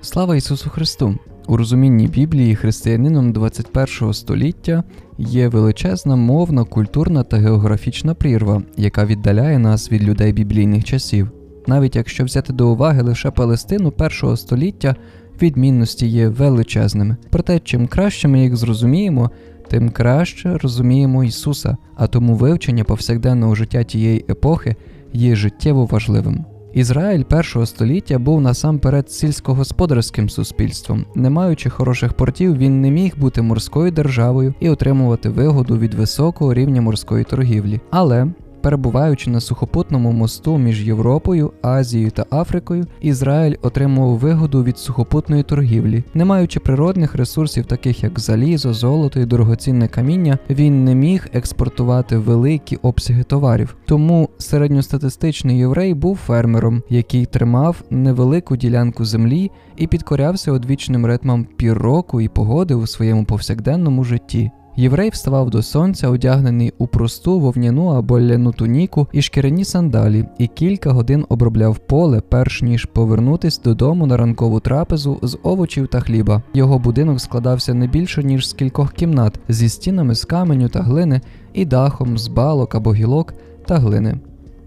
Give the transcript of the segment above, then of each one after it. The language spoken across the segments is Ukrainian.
Слава Ісусу Христу! У розумінні Біблії християнином 21 століття є величезна мовна, культурна та географічна прірва, яка віддаляє нас від людей біблійних часів. Навіть якщо взяти до уваги лише Палестину першого століття, відмінності є величезними. Проте, чим краще ми їх зрозуміємо, тим краще розуміємо Ісуса, а тому вивчення повсякденного життя тієї епохи є життєво важливим. Ізраїль першого століття був насамперед сільськогосподарським суспільством. Не маючи хороших портів, він не міг бути морською державою і отримувати вигоду від високого рівня морської торгівлі. Але Перебуваючи на сухопутному мосту між Європою, Азією та Африкою, Ізраїль отримував вигоду від сухопутної торгівлі. Не маючи природних ресурсів, таких як залізо, золото і дорогоцінне каміння, він не міг експортувати великі обсяги товарів. Тому середньостатистичний єврей був фермером, який тримав невелику ділянку землі і підкорявся одвічним ритмам пірроку і погоди у своєму повсякденному житті. Єврей вставав до сонця, одягнений у просту вовняну або ляну туніку і шкіряні сандалі, і кілька годин обробляв поле, перш ніж повернутись додому на ранкову трапезу з овочів та хліба. Його будинок складався не більше ніж з кількох кімнат, зі стінами з каменю та глини, і дахом з балок або гілок та глини.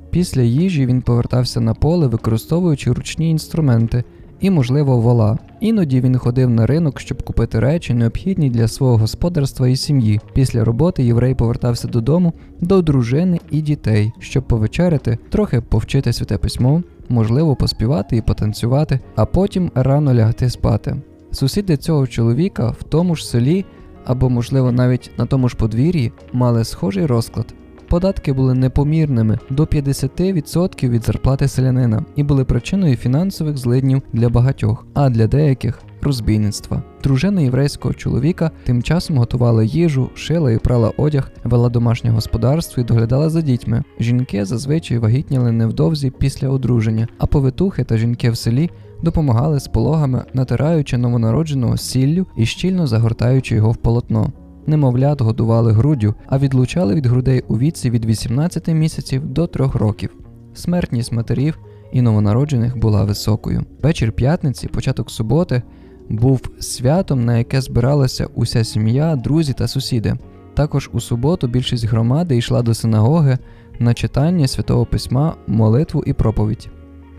Після їжі він повертався на поле, використовуючи ручні інструменти і, можливо, вола. Іноді він ходив на ринок, щоб купити речі, необхідні для свого господарства і сім'ї. Після роботи єврей повертався додому до дружини і дітей, щоб повечеряти, трохи повчити святе письмо, можливо, поспівати і потанцювати, а потім рано лягти спати. Сусіди цього чоловіка в тому ж селі або, можливо, навіть на тому ж подвір'ї мали схожий розклад. Податки були непомірними до 50% від зарплати селянина і були причиною фінансових злиднів для багатьох, а для деяких розбійництва. Дружина єврейського чоловіка тим часом готувала їжу, шила і прала одяг, вела домашнє господарство і доглядала за дітьми. Жінки зазвичай вагітніли невдовзі після одруження, а повитухи та жінки в селі допомагали з пологами, натираючи новонародженого сіллю і щільно загортаючи його в полотно немовлят годували груддю, а відлучали від грудей у віці від 18 місяців до 3 років. Смертність матерів і новонароджених була високою. Вечір п'ятниці, початок суботи, був святом, на яке збиралася уся сім'я, друзі та сусіди. Також у суботу більшість громади йшла до синагоги на читання святого письма, молитву і проповідь.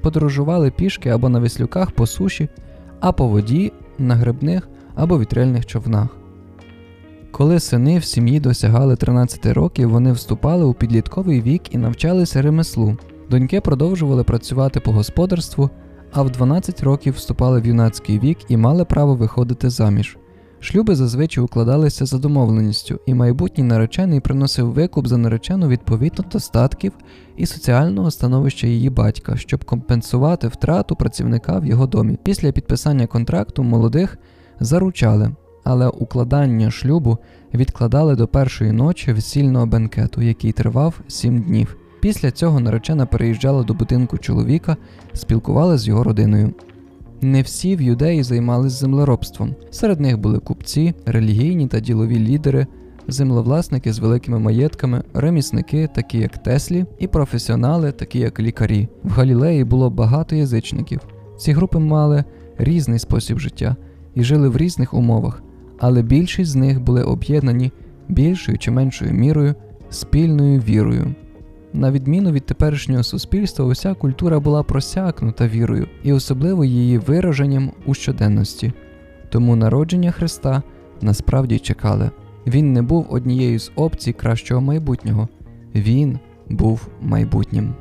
Подорожували пішки або на веслюках по суші, а по воді на грибних або вітрильних човнах. Коли сини в сім'ї досягали 13 років, вони вступали у підлітковий вік і навчалися ремеслу. Доньки продовжували працювати по господарству, а в 12 років вступали в юнацький вік і мали право виходити заміж. Шлюби зазвичай укладалися за домовленістю, і майбутній наречений приносив викуп за наречену відповідно до статків і соціального становища її батька, щоб компенсувати втрату працівника в його домі. Після підписання контракту молодих заручали але укладання шлюбу відкладали до першої ночі весільного бенкету, який тривав сім днів. Після цього наречена переїжджала до будинку чоловіка, спілкувалася з його родиною. Не всі в юдеї займалися землеробством. Серед них були купці, релігійні та ділові лідери, землевласники з великими маєтками, ремісники, такі як Теслі, і професіонали, такі як лікарі. В Галілеї було багато язичників. Ці групи мали різний спосіб життя і жили в різних умовах але більшість з них були об'єднані більшою чи меншою мірою спільною вірою. На відміну від теперішнього суспільства, уся культура була просякнута вірою і особливо її вираженням у щоденності. Тому народження Христа насправді чекали. Він не був однією з опцій кращого майбутнього, він був майбутнім.